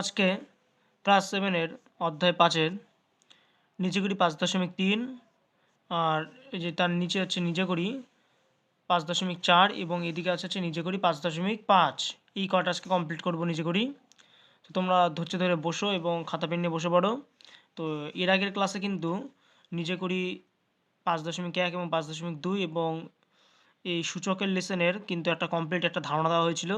আজকে ক্লাস সেভেনের অধ্যায় পাঁচের নিচে করি পাঁচ দশমিক তিন আর এই যে তার নিচে হচ্ছে নিজে করি পাঁচ দশমিক চার এবং এদিকে আছে হচ্ছে নিজে করি পাঁচ দশমিক পাঁচ। এই কটা আজকে কমপ্লিট করব নিজে করি তো তোমরা ধৈর্য ধরে বসো এবং খাতা পেন নিয়ে বসে পড়ো। তো এর আগের ক্লাসে কিন্তু নিজে করি পাঁচ দশমিক এক এবং পাঁচ দশমিক দুই এবং এই সূচকের লেসনের কিন্তু একটা কমপ্লিট একটা ধারণা দেওয়া হয়েছিল।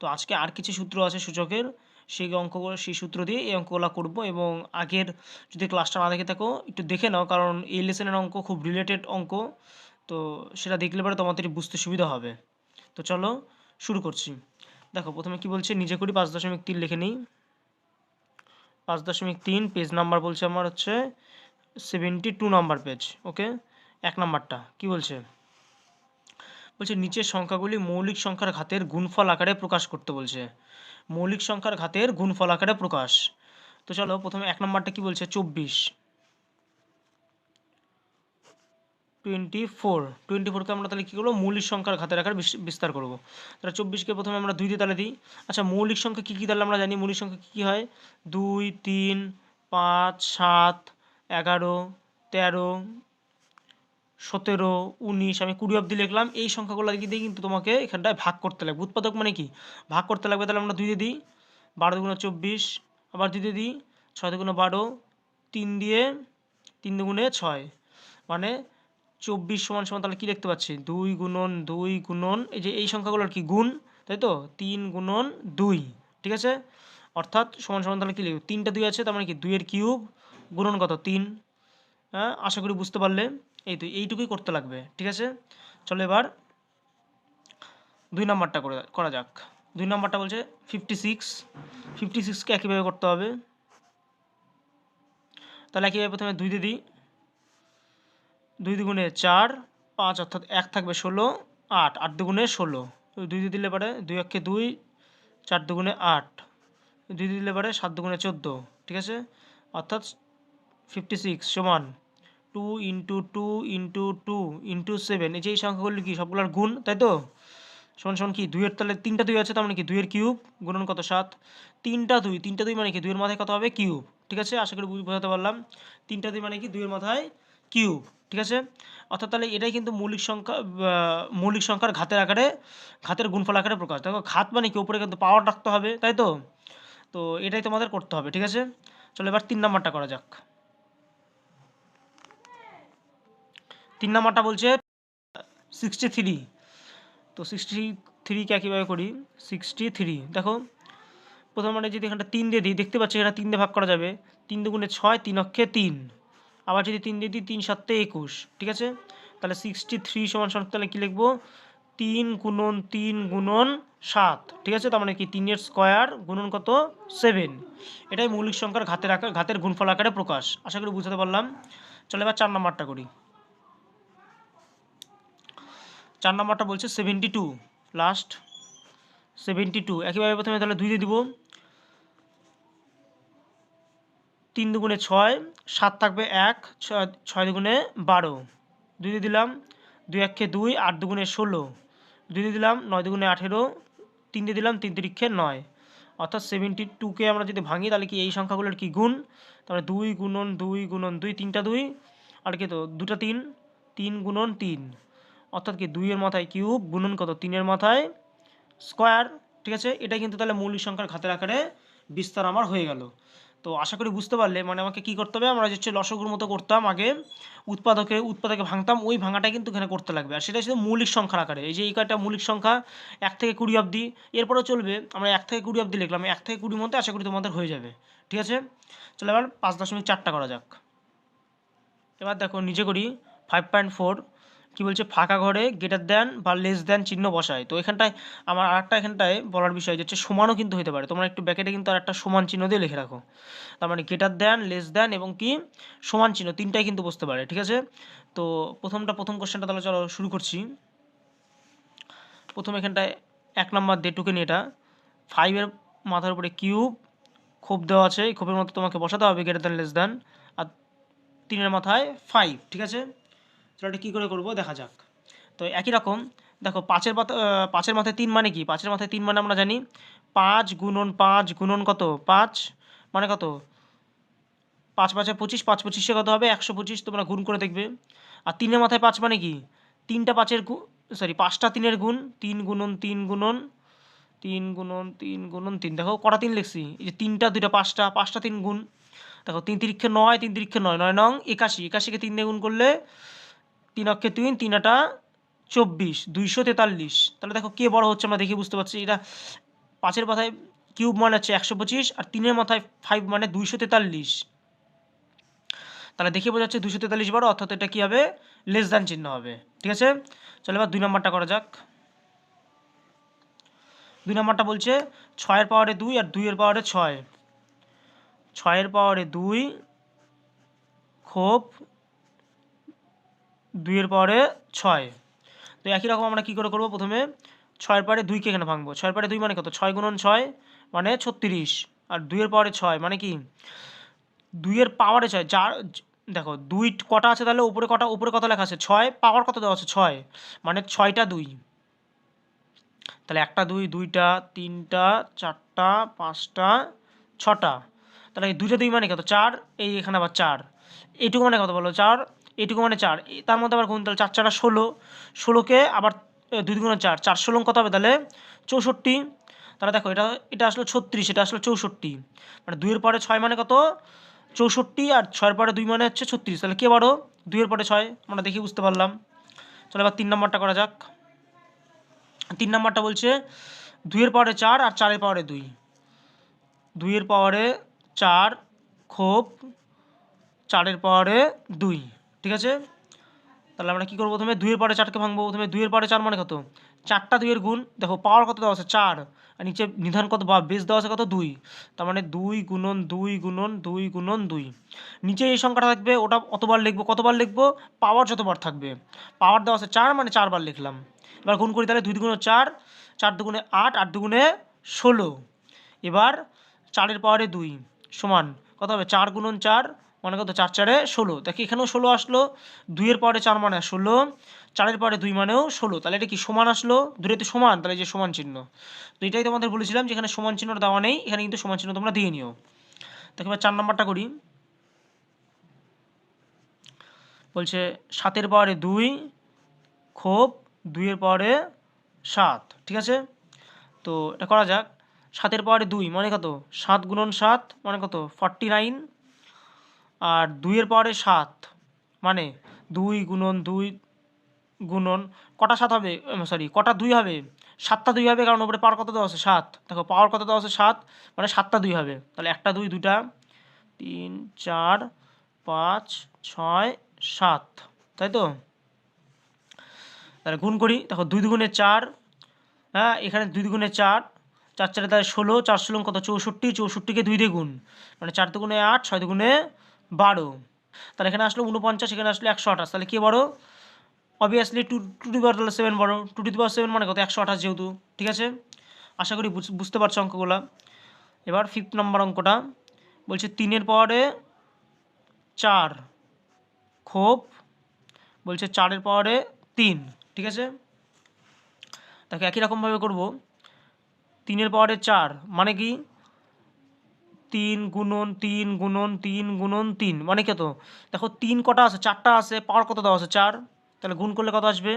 তো আজকে আর কিছু সূত্র আছে সূচকের। সেই অঙ্কগুলো, সেই সূত্র দিয়ে এই অঙ্কগুলো করব এবং আগের যদি ক্লাসটা না দেখে থাকো, একটু দেখে নাও কারণ এই লেসনের অঙ্ক খুব রিলেটেড অঙ্ক। তো সেটা দেখলে পরে তোমাদের বুঝতে সুবিধা হবে। তো চলো শুরু করছি। দেখো, প্রথমে কি বলছে? নিজে করি পাঁচ দশমিক তিন লিখে নিই। পাঁচ দশমিক তিন পেজ নাম্বার বলছে আমার হচ্ছে seventy two number page okay এক নাম্বারটা কি বলছে? বলছে, নিচের সংখ্যাগুলি মৌলিক সংখ্যার ঘাতের গুণফল আকারে প্রকাশ করতে বলছে। মৌলিক সংখ্যার ঘাতের গুণফল আকারে প্রকাশ। তো চলো, প্রথমে এক নম্বরটা কি বলছে? চব্বিশ। টোয়েন্টি ফোর টোয়েন্টি ফোরকে আমরা তাহলে কী করব? মৌলিক সংখ্যার ঘাতের আকার বিস- বিস্তার করব। তাহলে চব্বিশকে প্রথমে আমরা দুই দিয়ে তাহলে দিই। আচ্ছা মৌলিক সংখ্যা কী কী তাহলে আমরা জানি? মৌলিক সংখ্যা কী কী হয়? দুই, তিন, পাঁচ, সাত, এগারো, তেরো সতেরো, উনিশ, আমি কুড়ি অবধি লিখলাম, এই সংখ্যাগুলো দিয়ে কিন্তু তোমাকে এখানটায় ভাগ করতে লাগবে। উৎপাদক মানে কি? ভাগ করতে লাগবে, তাহলে আমরা দুই দিয়ে দিই। বারো দুগুণে চব্বিশ, আবার দুই দিয়ে দিই, ছয় দুগুণে বারো, তিন দিয়ে তিন দুগুণে ছয়। মানে চব্বিশ সমান সমান তাহলে কী দেখতে পাচ্ছি? দুই গুণন দুই গুণন, এই যে এই সংখ্যাগুলোর কি গুণ? তাই তো? তিন গুণন, দুই। ঠিক আছে? অর্থাৎ সমান সমান তাহলে কী লিখবে? তিনটা দুই আছে, তার মানে কি? দুইয়ের কিউব গুণন কত? তিন। হ্যাঁ আশা করি বুঝতে পারলে। এই তো, এইটুকুই করতে লাগবে, ঠিক আছে? চলো এবার দুই নাম্বারটা করে করা যাক। দুই নাম্বারটা বলছে ফিফটি সিক্স ফিফটি সিক্সকে একইভাবে করতে হবে। তাহলে একইভাবে প্রথমে দুই দিয়ে দিই। দুই দুগুণে চার, পাঁচ অর্থাৎ এক থাকবে ষোলো, আট আট দুগুণে ষোলো। দুই দিয়ে দিলে পারে দুই একে দুই, চার দুগুণে আট। দুই দিয়ে দিলে পারে সাত দুগুণে চোদ্দ, ঠিক আছে? অর্থাৎ ফিফটি সিক্স সমান two into two into two into seven এই যে এই সংখ্যাগুলি কি? সবগুলোর গুণ, তাই তো? সমান সমান কি? দুইয়ের তাহলে তিনটা দুই আছে, তার মানে কি? দুইয়ের কিউব, গুণন কত? সাত। তিনটা দুই তিনটা দুই মানে কি? দুইয়ের মাথায় কত হবে? কিউব। ঠিক আছে? আশা করি বুঝ- বোঝাতে পারলাম। তিনটা দুই মানে কি? দুইয়ের মাথায় কিউব। ঠিক আছে? অর্থাৎ তাহলে এটাই কিন্তু মৌলিক সংখ্যা মৌলিক সংখ্যার ঘাতের আকারে, ঘাতের গুণফল আকারে প্রকাশ। দেখো, ঘাত মানে কি? উপরে কিন্তু পাওয়ার রাখতে হবে, তাই তো? তো এটাই তোমাদের করতে হবে, ঠিক আছে? চলো এবার তিন নাম্বারটা করা যাক। তিন নাম্বারটা বলছে সিক্সটি থ্রি তো সিক্সটি থ্রিকে কীভাবে করি? সিক্সটি থ্রি দেখো, প্রথম মানে যদি এখানটা তিন দিয়ে দিই, দেখতে পাচ্ছি এটা তিন দিয়ে ভাগ করা যাবে। তিন দুগুণে ছয়, তিন অক্ষে তিন। আবার যদি তিন দিয়ে দিই, তিন সাতে একুশ। ঠিক আছে? তাহলে সিক্সটি থ্রি সমান সমান তাহলে কী লিখব? তিন গুণন তিন গুণন সাত। ঠিক আছে? তার মানে কি তিনের স্কোয়ার গুণন কত? সেভেন। এটাই মৌলিক সংখ্যার ঘাতের আকার, ঘাতের গুণফল আকারে প্রকাশ। আশা করি বুঝতে পারলাম। চলো এবার চার নাম্বারটা করি। চার নম্বরটা বলছে seventy two last seventy two একইভাবে প্রথমে তাহলে দুই দিয়ে দিব। তিন দুগুণে ছয়, সাত থাকবে এক, ছয় দুগুণে বারো। দুই দিয়ে দিলাম, দুই একে দুই, আট দুগুণে ষোলো। দুই দিয়ে দিলাম, নয় দুগুণে আঠেরো। তিন দিয়ে দিলাম, তিন তিরিক্ষে নয়। অর্থাৎ সেভেন্টি টুকে আমরা যদি ভাঙি, তাহলে কি এই সংখ্যাগুলোর কি গুণ? তাহলে দুই গুণন দুই গুণন দুই, তিনটা দুই। আর কি তো, দুটা তিন তিন গুণন তিন। অর্থাৎ কি দুইয়ের মাথায় কিউব গুণন কত? তিনের মাথায় স্কোয়ার, ঠিক আছে? এটা কিন্তু তাহলে মৌলিক সংখ্যার ঘাতের আকারে বিস্তার আমার হয়ে গেল। তো আশা করি বুঝতে পারলে মানে আমাকে কি করতে হবে? আমরা হচ্ছে লসগুর মতো করতাম আগে, উৎপাদকে উৎপাদকে ভাঙতাম, ওই ভাঙাটাই কিন্তু এখানে করতে লাগবে। আর সেটা শুধু মৌলিক সংখ্যার আকারে। এই যে এই কয়টা মৌলিক সংখ্যা, এক থেকে কুড়ি অবধি, এরপরেও চলবে, আমরা এক থেকে কুড়ি অবধি লিখলাম, এক থেকে কুড়ির মধ্যে আশা করি তোমাদের হয়ে যাবে, ঠিক আছে? চলো এবার পাঁচ দশমিক চারটা করা যাক। এবার দেখো নিজে করি ফাইভ পয়েন্ট ফোর কী বলছে, ফাঁকা ঘরে গ্রেটার দেন বা লেস দেন চিহ্ন বসায়। তো এখানটায় আমার আরেকটা এখানটায় বলার বিষয় যে হচ্ছে সমানও কিন্তু হতে পারে। তোমরা একটু ব্যাকেটে কিন্তু আর একটা সমান চিহ্ন দিয়ে লিখে রাখো। তার মানে গ্রেটার দেন লেস দেন এবং কি সমান চিহ্ন তিনটাই কিন্তু বসতে পারে, ঠিক আছে? তো প্রথমটা, প্রথম কোশ্চেনটা তাহলে চলো শুরু করছি। প্রথম এখানটায় এক নম্বর দিয়ে টুকে নিয়ে এটা। ফাইভের মাথার উপরে কিউব খোপ দেওয়া আছে, এই খোপের মতো তোমাকে বসাতে হবে গ্রেটার দেন লেস দেন। আর তিনের মাথায় ফাইভ ঠিক আছে? চলো এটা কী করে করব? দেখা যাক। তো একই রকম, দেখো পাঁচের মাথা পাঁচের মাথায় তিন মানে কি? পাঁচের মাথায় তিন মানে আমরা জানি পাঁচ গুণন পাঁচ গুণন কত? পাঁচ মানে কত? পাঁচ পাঁচে পঁচিশ, পাঁচ পঁচিশে কত হবে? একশো পঁচিশ, তোমরা গুণ করে দেখবে। আর তিনের মাথায় পাঁচ মানে কি? তিনটা পাঁচের সরি পাঁচটা তিনের গুণ, তিন গুণন তিন গুণন তিন গুণন তিন গুণন তিন। দেখো কটা তিন লিখছি? এই যে তিনটা, দুইটা, পাঁচটা পাঁচটা তিন গুণ। দেখো তিন তিরিক্ষে নয়, তিন তিরিক্ষে নয় নয় নং একাশি। একাশিকে তিন দিয়ে গুণ করলে তিন অক্ষে তিন তিন আটা চব্বিশ, দুইশো তেতাল্লিশ। তাহলে দেখো কে বড় হচ্ছে আমরা দেখে বুঝতে পারছি। এটা পাঁচের মাথায় কিউব মানে হচ্ছে একশো পঁচিশ আর তিনের মাথায় ফাইভ মানে দুইশো তেতাল্লিশ। তাহলে দেখে বোঝা যাচ্ছে দুশো তেতাল্লিশ বড়, অর্থাৎ এটা কী হবে? লেস দ্যান চিহ্ন হবে। ঠিক আছে? চলো এবার দুই নম্বরটা করা যাক। দুই নম্বরটা বলছে ছয়ের পাওয়ারে দুই আর দুইয়ের পাওয়ারে ছয়। ছয়ের পাওয়ারে দুই, খোপ দুইয়ের পরে ছয়। তো একই রকম আমরা কী করে করব? প্রথমে ছয়ের পাওয়ারে দুইকে এখানে ভাঙবো। ছয়ের পরে দুই মানে কত? ছয় গুণন ছয় মানে ছত্রিশ। আর দুইয়ের পরে ছয় মানে কি? দুইয়ের পাওয়ারে ছয়। চার দেখো, দুই কটা আছে তাহলে উপরে কটা, উপরে কত লেখা আছে? ছয়। পাওয়ার কত দেওয়া আছে? ছয়। মানে ছয়টা দুই। তাহলে একটা দুই, দুইটা, তিনটা, চারটা, পাঁচটা, ছটা। তাহলে দুইটা দুই মানে কত? চার। এই এখানে আবার চার। এইটুকু মানে কত বলো? চার এইটুকু মানে চার। তার মধ্যে আবার গুণ, তাহলে চার চারটা ষোলো। ষোলোকে আবার দুই গুণে চার। চার ষোলো কত হবে তাহলে চৌষট্টি। তাহলে দেখো, এটা এটা আসলো ছত্রিশ, এটা আসলো চৌষট্টি। মানে দুইয়ের পরে ছয় মানে কত? চৌষট্টি, আর ছয়ের পরে দুই মানে হচ্ছে ছত্রিশ। তাহলে কে বারো? দুইয়ের পরে ছয়। আমরা দেখে বুঝতে পারলাম। চলো এবার তিন নম্বরটা করা যাক। তিন নম্বরটা বলছে, দুইয়ের পাওয়ারে চার আর চারের পাওয়ারে দুই। দুইয়ের পাওয়ারে চার, খোপ, চারের পাওয়ারে দুই। ঠিক আছে? তাহলে আমরা কী করব প্রথমে? দুইয়ের পাওয়ারে চারকে ভাঙবো। প্রথমে দুইয়ের পাওয়ারে চার মানে কত? চারটা দুইয়ের গুণ। দেখো পাওয়ার কত দেওয়া আছে? চার। আর নিচে নিধান কত বা বেস দেওয়া আছে কত? দুই। তার মানে দুই গুণন দুই গুণন দুই গুণন, দুই। নিচে এই সংখ্যাটা থাকবে, ওটা অতবার লিখব, কতবার লিখব? পাওয়ার যতবার থাকবে। পাওয়ার দেওয়া আছে চার মানে চারবার লিখলাম। এবার গুণ করি, তাহলে দুই দুগুণে চার চার দুগুণে আট আট দুগুণে ষোলো। এবার চারের পাওয়ারে দুই। সমান, কত হবে? চার গুণন চার মানে কত চার চারে ষোলো। দেখি এখানেও ষোলো আসলো, দুইয়ের পরে চার মানে ষোলো, চারের পরে দুই মানেও ষোলো। তাহলে এটা কি সমান আসলো? দূরেতে সমান, তাহলে যে সমান চিহ্ন। তো এটাই তোমাদের বলেছিলাম যেখানে সমান চিহ্নটা দেওয়া নেই, এখানে কিন্তু সমান চিহ্ন তোমরা দিয়ে নিও। দেখো এবার চার নম্বরটা করি। বলছে, সাতের পাওয়ারে দুই, খোপ, দুইয়ের পরে সাত, ঠিক আছে? তো এটা করা যাক। সাতের পাওয়ারে দুই মানে কত? সাত গুণন সাত মানে কত? ফর্টি নাইন আর দুইয়ের পাওয়ারে সাত। মানে দুই গুণন দুই গুণন কটা সাত হবে? সরি কটা দুই হবে? সাতটা দুই হবে, কারণ ওপরে পাওয়ার কত দেওয়া আছে? সাত। দেখো, পাওয়ার কত দেওয়া আছে? সাত। মানে সাতটা দুই হবে। তাহলে একটা, দুই দুটা তিন, চার, পাঁচ, ছয়, সাত। তাই তো? তাহলে গুণ করি। দেখো, দুই দুগুণে চার হ্যাঁ এখানে দুই দুগুণে চার চার চারে তাহলে ষোলো, চার ষোলো কত? চৌষট্টি, চৌষট্টিকে দুই দিয়ে গুণ। মানে চার দুগুণে আট, ছয় দুগুণে বারো। তাহলে এখানে আসলো উনপঞ্চাশ এখানে আসলো একশো আঠাশ। তাহলে কে বড়? Obviously two two to power তাহলে সেভেন বড়। টু টু পাওয়ার সেভেন মানে কত? একশো আঠাশ যেহেতু। ঠিক আছে? আশা করি বুঝ- বুঝতে পারছ অঙ্কগুলো। এবার ফিফথ নম্বর অঙ্কটা। বলছে তিনের পাওয়ারে চার খোপ। বলছে চারের পাওয়ারে তিন। ঠিক আছে? তাকে একই রকমভাবে করব। তিনের পাওয়ারে চার। মানে কি? তিন গুণন তিন গুণন তিন গুণন তিন। মানে কত দেখো, তিন কটা আছে, চারটা আছে, পাওয়ার কত দেওয়া আছে? চার। তাহলে গুণ করলে কত আসবে?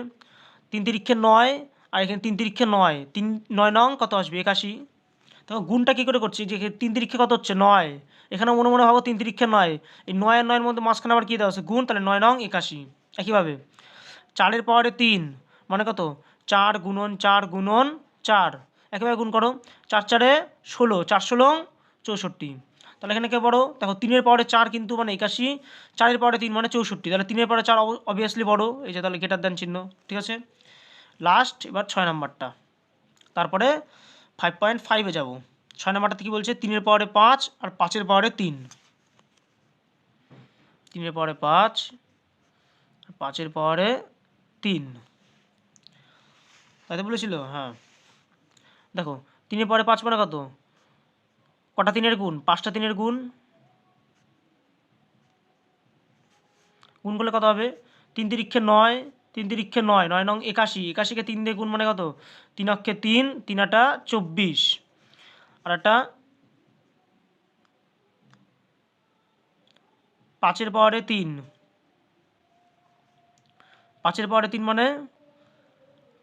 তিন তিরিক্ষে নয়, আর এখানে তিন তিরিক্ষে নয়। তিন, নয় নং কত আসবে? একাশি। দেখো, গুণটা কী করে করছি? যে তিন তিরিক্ষে কত হচ্ছে? নয়। এখানে মনে মনে ভাবো তিন তিরিক্ষে নয়। এই নয় নয়ের মধ্যে মাঝখানে আবার কী দেওয়া আছে? গুণ, তাহলে নয় নং একাশি। একইভাবে। চারের পাওয়ারে তিন। মানে কত? চার গুণন চার গুণন, চার। একেবারে গুণ করো। চার চারে ষোলো। চার ষোলো চৌষট্টি। তাহলে এখানে কে বড়? দেখো, তিনের পাওয়ারে চার কিন্তু মানে একাশি, চারের পাওয়ারে তিন মানে চৌষট্টি। তাহলে তিনের পাওয়ারে চার অবভিয়াসলি বড়। এই যে তাহলে গেটার দেন চিহ্ন, ঠিক আছে? লাস্ট এবার ছয় নাম্বারটা। তারপরে ফাইভ পয়েন্ট ফাইভে যাব। ছয় নাম্বারটা কী বলছে? তিনের পাওয়ারে পাঁচ আর পাঁচের পাওয়ারে তিন। তিনের পাওয়ারে পাঁচ আর পাঁচের পাওয়ারে তিন। তাই তো বলেছিল? হ্যাঁ। দেখো, তিনের পরে পাঁচ মানে কত? কটা তিনের গুণ? পাঁচটা তিনের গুণ? গুণ করলে কত হবে? তিন তিরিক্ষে নয়, তিন তিরিক্ষে নয় নয় নং একাশি। একাশিকে তিন দিয়ে গুণ মানে কত? তিন অক্ষে তিন তিন আটা চব্বিশ। আর একটা পাঁচের পাওয়ারে তিন। পাঁচের পাওয়ারে তিন মানে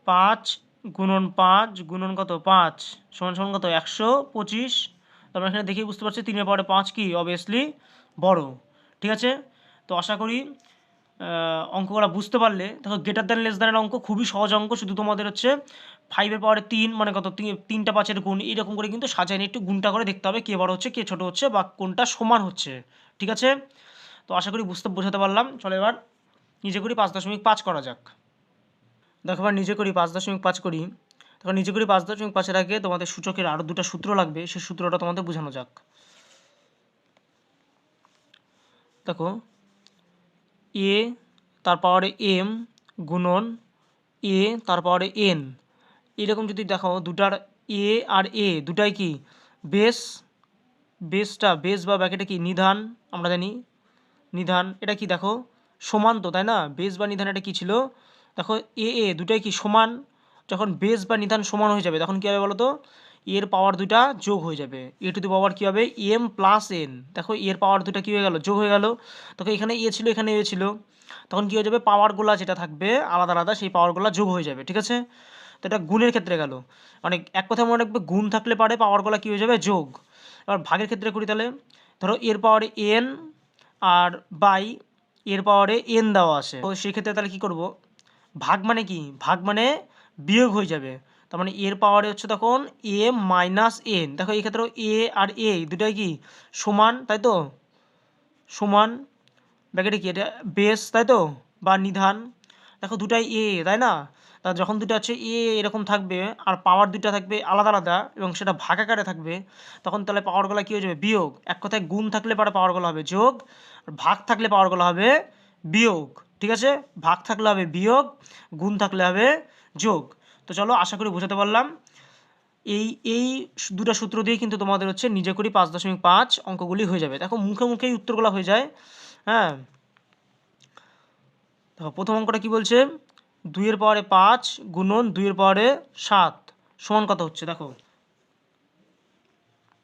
পাঁচ গুণন পাঁচ, গুণন কত? পাঁচ। সমান সমান কত? একশো পঁচিশ তোমরা এখানে দেখেই বুঝতে পারছি তিনের পাওয়ারে পাঁচ কি? অবভিয়াসলি বড়। ঠিক আছে? তো আশা করি আহ, অঙ্কগুলো বুঝতে পারলে। দেখো গ্রেটার দ্যান লেস দ্যানের অঙ্ক খুবই সহজ অঙ্ক। শুধু তোমাদের হচ্ছে ফাইভের পাওয়ারে তিন মানে কত? তিন- তিনটা পাঁচের গুণ এরকম করে কিন্তু সাজায় নিয়ে একটু গুণটা করে দেখতে হবে কে বড় হচ্ছে কে ছোট হচ্ছে বা কোনটা সমান হচ্ছে। ঠিক আছে? তো আশা করি বুঝতে বোঝাতে পারলাম। চলো এবার নিজে করি পাঁচ দশমিক পাঁচ করা যাক। দেখো এবার নিজে করি পাঁচ দশমিক পাঁচ করি। তখন নিজে করি পাঁচ দশমিক পাঁচের আগে তোমাদের সূচকের আরও দুটো সূত্র লাগবে, সেই সূত্রটা তোমাদের বোঝানো যাক। দেখো এ তার পাওয়ারে এম গুণন এ তার পাওয়ারে এন এরকম যদি দেখো দুটার এ আর এ দুটাই কি? বেস বেসটা বেস বা ব্যাকেটে কি? নিধান, আমরা জানি। নিধান, এটা কি দেখো? সমান তো, তাই না? বেস বা নিধান এটা কি ছিল? দেখো এ এ দুটাই কি সমান? যখন বেস বা নিধান সমান হয়ে যাবে, তখন কী হবে বলো তো এর পাওয়ার দুটা যোগ হয়ে যাবে। এ টু দি পাওয়ার কী হবে? এম প্লাস এন দেখো এর পাওয়ার দুটা কী হয়ে গেল? যোগ হয়ে গেল। তখন এখানে এ ছিল, এখানে এ ছিল। তখন কী হয়ে যাবে? পাওয়ারগুলা যেটা থাকবে, আলাদা আলাদা সেই পাওয়ারগুলা যোগ হয়ে যাবে, ঠিক আছে? তো এটা গুণের ক্ষেত্রে গেল। অনেক এক কথা মনে রাখবে, গুণ থাকলে পারে পাওয়ারগুলা কী হয়ে যাবে? যোগ। এবার ভাগের ক্ষেত্রে করি তাহলে। ধরো এর পাওয়ারে এন আর বাই এর পাওয়ারে এন দেওয়া আছে। তো সেক্ষেত্রে তাহলে কী করব? ভাগ মানে কি? ভাগ মানে বিয়োগ হয়ে যাবে। তার মানে এর পাওয়ারে হচ্ছে তখন এ মাইনাস এন দেখো এই ক্ষেত্রেও এ আর এ দুটাই কি? সমান, তাই তো? সমান, ব্যাকেটে কি? এটা বেস তাই তো? বা নিধান। দেখো দুটাই এ তাই না? তা যখন দুটো হচ্ছে এ এরকম থাকবে আর পাওয়ার দুটো থাকবে আলাদা আলাদা এবং সেটা ভাগাকারে থাকবে, তখন তাহলে পাওয়ারগুলো কী হয়ে যাবে? বিয়োগ। এক কথায় গুণ থাকলে পরে পাওয়ারগুলো হবে যোগ, আর ভাগ থাকলে পাওয়ারগুলো হবে বিয়োগ। ঠিক আছে? ভাগ থাকলে হবে বিয়োগ, গুণ থাকলে হবে যোগ। তো চলো আশা করি বোঝাতে পারলাম। এই এই দুটো সূত্র দিয়ে কিন্তু তোমাদের হচ্ছে নিজে করি পাঁচ দশমিক পাঁচ অঙ্কগুলি হয়ে যাবে। দেখো মুখে মুখেই উত্তরগুলো হয়ে যায়। হ্যাঁ? দেখো, প্রথম অঙ্কটা কি বলছে? দুইয়ের পাওয়ারে পাঁচ গুণন দুইয়ের পাওয়ারে সাত। সমান কত হচ্ছে? দেখো।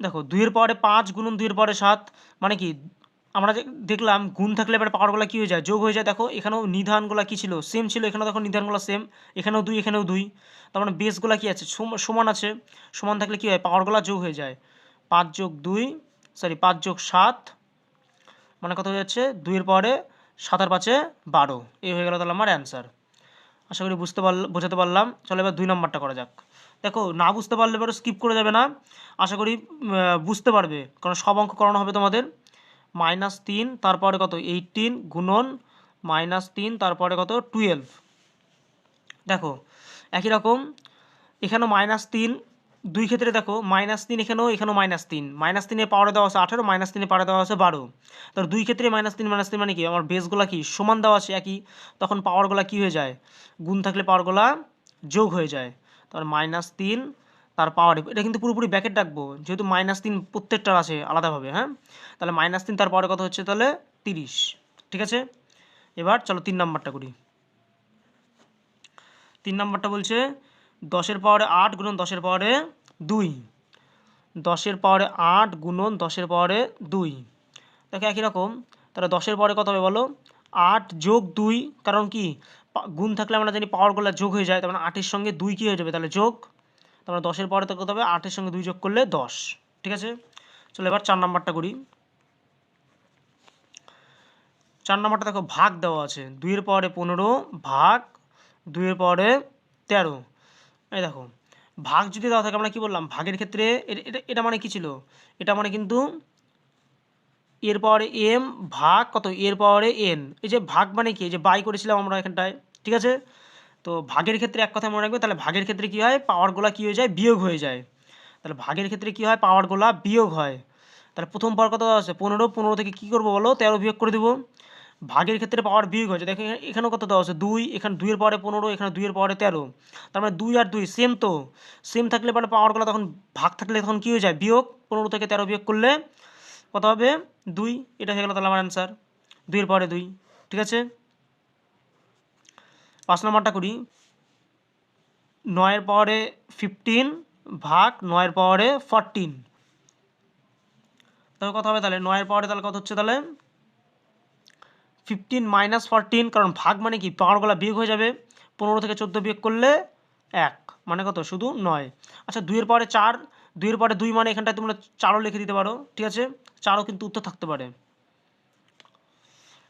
দেখো, দুইয়ের পাওয়ারে পাঁচ গুণন দুইয়ের পাওয়ারে সাত মানে কি? আমরা যে দেখলাম, গুণ থাকলে এবার পাওয়ারগুলো কী হয়ে যায়? যোগ হয়ে যায়, দেখো, এখানেও নিধানগুলো কী ছিল? সেম ছিল, এখানেও দেখো নিধানগুলো সেম এখানেও দুই এখানেও দুই। তার মানে বেসগুলো কী আছে? সম- সমান আছে। সমান থাকলে কী হয়? পাওয়ারগুলো যোগ হয়ে যায়। পাঁচ যোগ দুই সরি পাঁচ যোগ সাত মানে কত হয়ে যাচ্ছে? দুইয়ের পাওয়ারে সাতার পাঁচে বারো। এই হয়ে গেল তাহলে আমার অ্যান্সার আশা করি বুঝতে পারল, বোঝাতে পারলাম। চলো এবার দুই নম্বরটা করা যাক। দেখো, না বুঝতে পারলে এবার স্কিপ করে যাবে না। আশা করি বুঝতে পারবে। কারণ সব অঙ্ক করানো হবে তোমাদের। মাইনাস তিন, তারপরে কত? এইটিন গুণন মাইনাস তিন, তারপরে কত? টুয়েলভ। দেখো, একই রকম, এখানেও মাইনাস তিন, দুই ক্ষেত্রে দেখো, মাইনাস তিন এখানেও এখানেও মাইনাস তিন। মাইনাস তিনে পাওয়ারে দেওয়া আছে আঠেরো, মাইনাস তিনে পাওয়ারে দেওয়া আছে বারো। তার দুই ক্ষেত্রে মাইনাস তিন মাইনাস তিন মানে কি? আমার বেসগুলো কি? সমান দেওয়া আছে, একই। তখন পাওয়ারগুলো কি হয়ে যায়? গুণ থাকলে পাওয়ারগুলো যোগ হয়ে যায়। তার মাইনাস তিন তার পাওয়ার এটা কিন্তু পুরোপুরি ব্যাকেট রাখব। যেহেতু মাইনাস তিন প্রত্যেকটার আছে আলাদাভাবে হ্যাঁ? তাহলে মাইনাস তিন তার পাওয়ারে কত হচ্ছে তাহলে তিরিশ, ঠিক আছে? এবার চলো তিন নাম্বারটা করি। তিন নাম্বারটা বলছে দশের পাওয়ারে আট গুণন দশের পাওয়ারে দুই। দশের পাওয়ারে আট গুণন দশের পাওয়ারে দুই। দেখো একই রকম। তাহলে দশের পরে কত হবে বলো? আট যোগ দুই, কারণ কি? গুণ থাকলে আমরা জানি পাওয়ার পাওয়ারগুলো যোগ হয়ে যায়, তার মানে আটের সঙ্গে দুই কী হয়ে যাবে? তাহলে যোগ তার মানে দশের পরে তো কত হবে? আটের সঙ্গে দুই যোগ করলে দশ। ঠিক আছে? চলো এবার চার নাম্বারটা করি। চার নাম্বারটা দেখো, ভাগ দেওয়া আছে। দুইয়ের পরে পনেরো, ভাগ। দুইয়ের পরে তেরো। এই দেখো, ভাগ যদি দেওয়া থাকে, আমরা কি বললাম? ভাগের ক্ষেত্রে এটা এটা মানে কি ছিল? এটা মানে কিন্তু এর পাওয়ারে এম ভাগ কত? এর পাওয়ারে এন। এই যে ভাগ মানে কি? যে বাই করেছিলাম আমরা এখানটায়। ঠিক আছে? তো ভাগের ক্ষেত্রে এক কথা মনে রাখবে, তাহলে ভাগের ক্ষেত্রে কি হয়? পাওয়ারগুলা কি হয়ে যায়? বিয়োগ হয়ে যায়। তাহলে ভাগের ক্ষেত্রে কি হয়? পাওয়ারগুলা বিয়োগ হয়। তাহলে প্রথম পাওয়ার কত আছে? পনেরো। পনেরো থেকে কি করব বলো? তেরো বিয়োগ করে দেবো। ভাগের ক্ষেত্রে পাওয়ার বিয়োগ হয়েছে দেখো এখানে- এখানেও কত দেওয়া আছে? দুই। এখানে দুইয়ের পাওয়ারে পনেরো, এখানে দুইয়ের পাওয়ারে তেরো। তার মানে দুই আর দুই সেম তো। সেম থাকলে মানে পাওয়ারগুলো তখন ভাগ থাকলে তখন কী হয়ে যায়? বিয়োগ। পনেরো থেকে তেরো বিয়োগ করলে কত হবে? দুই। এটা হয়ে গেল তাহলে আমার অ্যান্সার দুইয়ের পরে দুই। ঠিক আছে? পাঁচ নম্বরটা করি। নয়ের পাওয়ারে ফিফটিন ভাগ নয়ের পাওয়ারে ফরটিন তাহলে কত হবে তাহলে? নয়ের পাওয়ারে তাহলে কত হচ্ছে তাহলে? ফিফটিন মাইনাস ফরটিন কারণ ভাগ মানে কি? পাওয়ারগুলো বিয়োগ হয়ে যাবে। পনেরো থেকে চোদ্দ বিয়োগ করলে এক। মানে কত? শুধু নয়। আচ্ছা দুইয়ের পরে চার, দুইয়ের পরে দুই মানে এখানটায় তোমরা চারও লিখে দিতে পারো। ঠিক আছে? চারও কিন্তু উত্তর থাকতে পারে।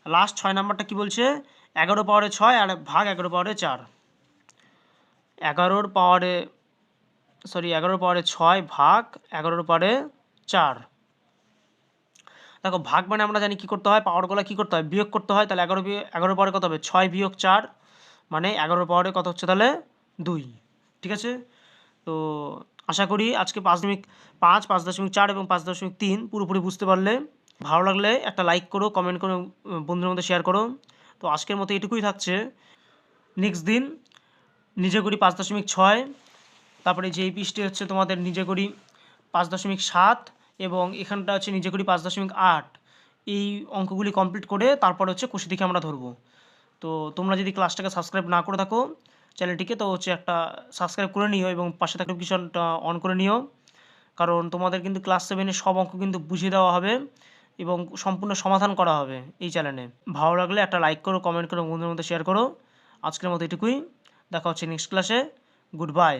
লাস্ট ছয় নাম্বারটা কি বলছে? এগারো পাওয়ারে ছয় আর ভাগ এগারো পাওয়ারে চার। এগারোর পাওয়ারে সরি এগারোর পাওয়ারে ছয় ভাগ এগারোর পাওয়ারে চার। দেখো ভাগ মানে আমরা জানি কি করতে হয় পাওয়ারগুলো কি করতে হয় বিয়োগ করতে হয় তাহলে এগারো বিয়োগ এগারোর পাওয়ারে কত হবে? ছয় বিয়োগ চার মানে এগারো পাওয়ারে কত হচ্ছে তাহলে? দুই। ঠিক আছে? তো আশা করি আজকে পাঁচ দশমিক পাঁচ পাঁচ দশমিক চার এবং পাঁচ দশমিক তিন পুরোপুরি বুঝতে পারলে। ভালো লাগলে একটা লাইক করো কমেন্ট করো উম, বন্ধুদের মধ্যে শেয়ার করো। তো আজকের মতো এটুকুই থাকছে। নেক্সট দিন নিজে করি পাঁচ দশমিক ছয়, তারপরে যে পিসটি হচ্ছে তোমাদের নিজে করি পাঁচ দশমিক সাত এবং এখানটা হচ্ছে নিজে করি পাঁচ দশমিক আট, এই অঙ্কগুলি কমপ্লিট করে তারপরে হচ্ছে কুশি দিকে আমরা ধরবো। তো তোমরা যদি ক্লাসটাকে সাবস্ক্রাইব না করে থাকো চ্যানেলটিকে তো হচ্ছে একটা সাবস্ক্রাইব করে নিও এবং পাশে থাকা নোটিফিকেশনটা অন করে নিও। কারণ তোমাদের কিন্তু ক্লাস সেভেনের সব অঙ্ক কিন্তু বুঝিয়ে দেওয়া হবে। এবং সম্পূর্ণ সমাধান করা হবে এই চ্যানেলে ভালো লাগলে একটা লাইক করো কমেন্ট করো, বন্ধুদের মধ্যে শেয়ার করো। আজকের মতো এটুকুই। দেখা হচ্ছে নেক্সট ক্লাসে গুড বাই